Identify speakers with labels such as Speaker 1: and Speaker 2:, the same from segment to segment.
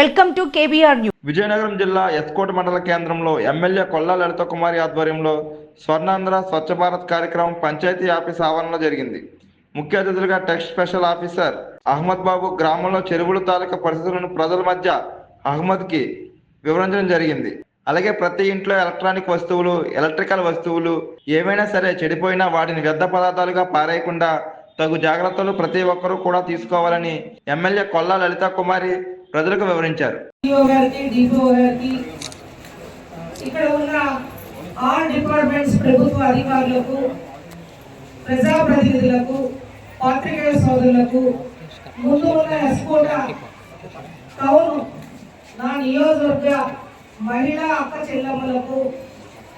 Speaker 1: Welcome to KBR news
Speaker 2: Vizianagaram జిల్లా ఎస్కోట మండల కేంద్రంలో ఎమ్మెల్యే కొల్లా లలిత కుమారి ఆధ్వర్యంలో స్వర్ణాంధ్ర స్వచ్ఛ భారత్ కార్యక్రమం పంచాయతీ ఆఫీస్ ఆవరణలో జరిగింది. ముఖ్య అతిథులుగా text special officer Ahmed Babu గ్రామంలో చెరువుల తాలూకా పరిస్థితులను ప్రజల మధ్య అహ్మద్కి వివరించడం జరిగింది. అలాగే ప్రతి ఇంట్లో ఎలక్ట్రానిక్ వస్తువులు ఎలక్ట్రికల్ వస్తువులు ఏమైనా సరే చెడిపోయినా వాటిని వ్యర్థ పదార్థాలుగా పారేయకుండా తగు జాగ్రత్తలు ప్రతి ఒక్కరూ కూడా తీసుకోవాలని ఎమ్మెల్యే కొల్లా లలిత కుమారి ప్రజలకు వివరించారు.
Speaker 3: గారికి గారికి ఇక్కడ ఉన్న ఆల్ డిపార్ట్మెంట్స్ ప్రభుత్వ అధికారులకు ప్రజాప్రతినిధులకు పాత్రికేయ సోదరులకు ముందు ఉన్న ఎస్కోట టౌన్ నా నియోజకవర్గ మహిళా అక్క చెల్లెమ్మలకు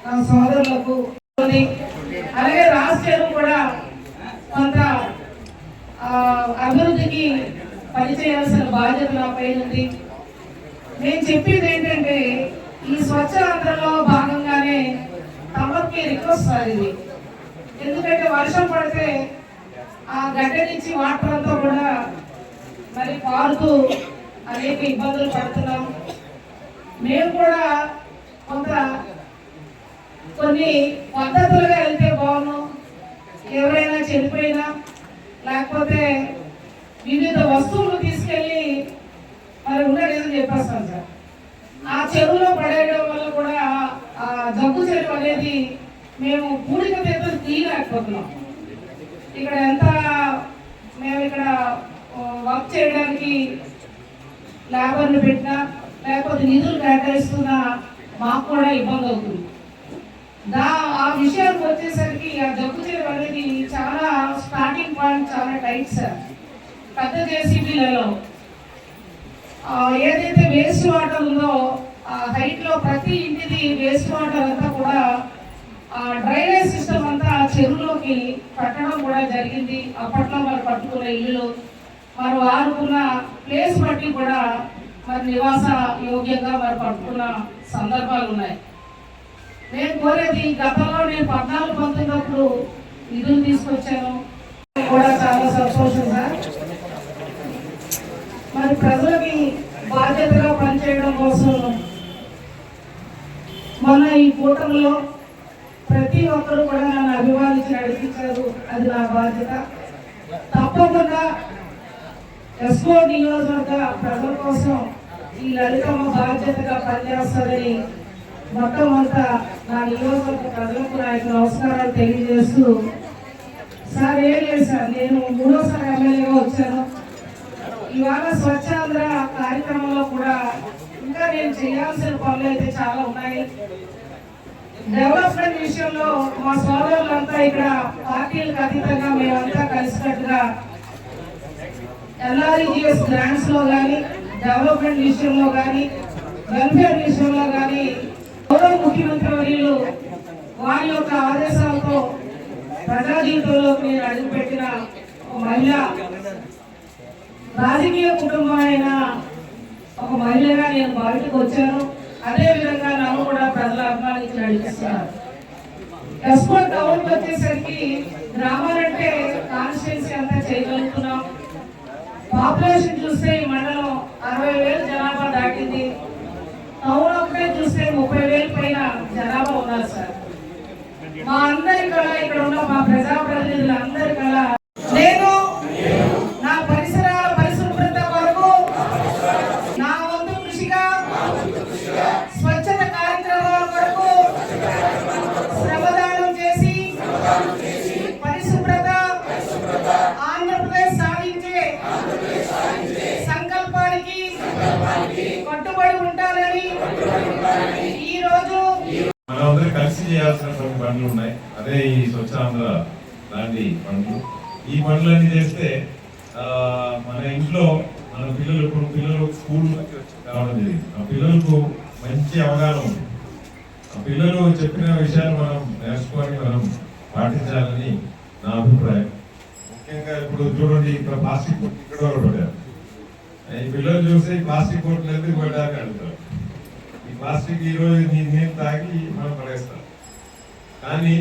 Speaker 3: నా సోదరులకు అలాగే రాష్ట్రం కూడా కొంత ఆ, అభివృద్ధికి పనిచేయాల్సిన బాధ్యత నాపై ఉంది. నేను చెప్పేది ఏంటంటే ఈ స్వచ్ఛ ఆంధ్రలో భాగంగానే తమకి రిక్వెస్ట్ సార్ ఇది ఎందుకంటే వర్షం పడితే ఆ గడ్డ నుంచి వాటర్ అంతా కూడా మరి పారుతూ అనేక ఇబ్బందులు పడుతున్నాం. మేము కూడా కొంత కొన్ని పద్ధతులుగా వెళ్తే బాగున్నాం. ఎవరైనా చనిపోయినా లేకపోతే వివిధ వస్తువులు తీసుకెళ్ళి మరి ఉండలేదని చెప్పేస్తాను సార్. ఆ చెరువులో పడేయడం వల్ల కూడా ఆ జగ్గు చెరువు అనేది మేము పూడిక తీర్థం తీయలేకపోతున్నాం. ఇక్కడ ఎంత మేము ఇక్కడ వర్క్ చేయడానికి లేబర్లు పెట్టినా లేకపోతే నిధులు కేటాయిస్తున్నా మాకు కూడా ఇబ్బంది అవుతుంది. దా ఆ విషయానికి వచ్చేసరికి ఆ జగ్గు చెరువు అనేది చాలా స్టార్టింగ్ పాయింట్ చాలా టైట్ సార్. పెద్ద జేసీబీలలో ఏదైతే వేస్ట్ వాటర్ ఉందో ఆ హైట్లో ప్రతి ఇంటిది వేస్ట్ వాటర్ అంతా కూడా ఆ డ్రైనేజ్ సిస్టమ్ అంతా చెరువులోకి పట్టడం కూడా జరిగింది. అప్పట్లో మరి పట్టుకున్న ఇల్లు మరి వారుకున్న ప్లేస్ బట్టి కూడా మరి నివాస యోగ్యంగా మరి పట్టుకున్న సందర్భాలు ఉన్నాయి. నేను కోరేది గతంలో నేను పద్నాలుగు పొందినప్పుడు నిధులు తీసుకొచ్చాను. కూడా చాలా సంతోషం సార్. మరి ప్రజలకి బాధ్యతగా పనిచేయడం కోసం మొన్న ఈ కూటమిలో ప్రతి ఒక్కరు కూడా నన్ను అభిమానించి నడిపించారు అది నా బాధ్యత. తప్పకుండా ఎస్కో నియోజకవర్గ ప్రజల కోసం ఈ లలితమ్మ బాధ్యతగా పనిచేస్తారని అంతా నా నియోజకవర్గ ప్రజలకు నా యొక్క నమస్కారాలు తెలియజేస్తూ సార్ ఏం లేదు సార్ నేను మూడోసారి ఎమ్మెల్యేగా వచ్చాను. ఇవాళ స్వచ్ఛాంధ్ర కార్యక్రమంలో కూడా ఇంకా నేను చేయాల్సిన పనులు అయితే చాలా ఉన్నాయి. డెవలప్మెంట్ విషయంలో మా సోదరులంతా ఇక్కడ పార్టీలకు అతీతంగా మేమంతా కలిసినట్టుగా ఎల్ఆర్ఈజిఎస్ గ్రాంట్స్లో కానీ డెవలప్మెంట్ విషయంలో కానీ వెల్ఫేర్ విషయంలో కానీ గౌరవ ముఖ్యమంత్రి వర్యులు వారి యొక్క ఆదేశాలతో ప్రజా జీవితంలోకి నేను అడుగుపెట్టిన మహిళ రాజకీయ కుటుంబం ఒక మహిళగా నేను బయటకు వచ్చాను. అదేవిధంగా నన్ను కూడా ప్రజలు అభిమానించి నడిపిస్తున్నారు. ఎస్కోట్ టౌన్కి వచ్చేసరికి గ్రామాలంటే కాన్స్టిట్యున్సీ అంతా చేయగలుగుతున్నాం. పాపులేషన్ చూస్తే ఈ మండలం అరవై వేలు జనాభా దాటింది. టౌన్ ఒకటే చూస్తే ముప్పై వేల పైన జనాభా ఉన్నారు సార్. మా అందరి కళ ఇక్కడ ఉన్న మా ప్రజాప్రతినిధులు అందరి కళ
Speaker 4: కొన్ని పనులు ఉన్నాయి. అదే ఈ స్వచ్ఛాంధ్ర లాంటి పనులు ఈ పనులన్నీ చేస్తే ఆ, మన ఇంట్లో మన పిల్లలు ఇప్పుడు పిల్లలు స్కూల్ రావడం జరిగింది. ఆ పిల్లలకు మంచి అవగాహన ఉంది. ఆ పిల్లలు చెప్పిన విషయాలు మనం నేర్చుకొని మనం పాటించాలని నా అభిప్రాయం. ముఖ్యంగా ఇప్పుడు చూడండి ఇక్కడ ప్లాస్టిక్ బొట్టు ఇక్కడ కూడా పెట్టారు ఈ పిల్లలు చూస్తే ప్లాస్టిక్ బొట్లు ఎందుకు పెట్టారని అడుగుతారు. ఈ ప్లాస్టిక్ ఈరోజు నేను నీ నీళ్ళు తాగి మనం పడేస్తాం. కానీ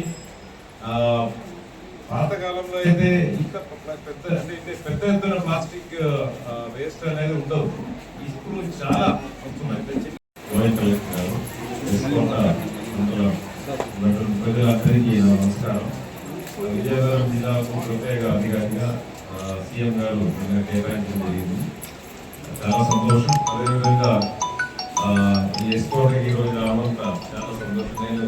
Speaker 4: పాతకాలంలో అయితే ఇంత పెద్ద అంటే పెద్ద ఎత్తున ప్లాస్టిక్ వేస్ట్ అనేది ఉండదు. ఇప్పుడు చాలా వస్తున్నాయి. ప్రజలందరికీ నమస్కారం. విజయనగరం జిల్లాకు ప్రత్యేక అధికారిగా సీఎం గారు నిన్న కేటాయించడం జరిగింది. చాలా సంతోషం. అదేవిధంగా ఆ, ఈ ఎస్కోటకి ఈరోజు రావడం చాలా సంతోషం. నేను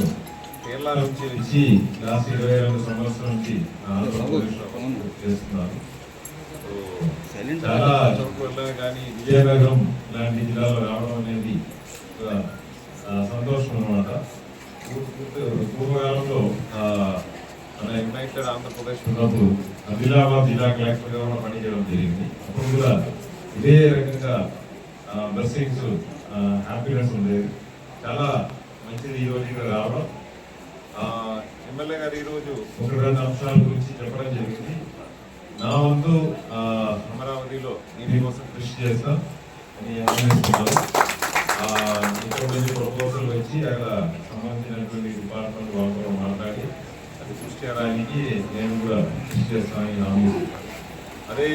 Speaker 4: కేరళ నుంచి వచ్చి లాస్ట్ ఇరవై రెండు సంవత్సరం నుంచి చేస్తున్నాను సో, చాలా చోట్ల వెళ్ళాను కానీ విజయనగరం లాంటి జిల్లాలో రావడం అనేది సంతోషం అనమాట పూర్వకాలంలో ఆ, మన యునైటెడ్ ఆంధ్రప్రదేశ్ ఉన్నప్పుడు ఆదిలాబాద్ జిల్లా కలెక్టర్గా కూడా పనిచేయడం జరిగింది. అప్పుడు కూడా ఇదే రకంగా బ్లెస్సింగ్స్ హ్యాపీనెస్ ఉండేది. చాలా మంచిది ఈ రోజు ఇక్కడ రావడం. ఎమ్మెల్యే గారు ఈరోజు ఒక రెండు అంశాల గురించి చెప్పడం జరిగింది. నా వంతు అమరావతిలో దీనికోసం కృషి చేస్తాం అని ఇక్కడ నుంచి ప్రపోజల్ వచ్చి అక్కడ సంబంధించినటువంటి డిపార్ట్మెంట్ వాళ్ళతో మాట్లాడి అది కృషి చేయడానికి నేను కూడా కృషి చేస్తానని. అదే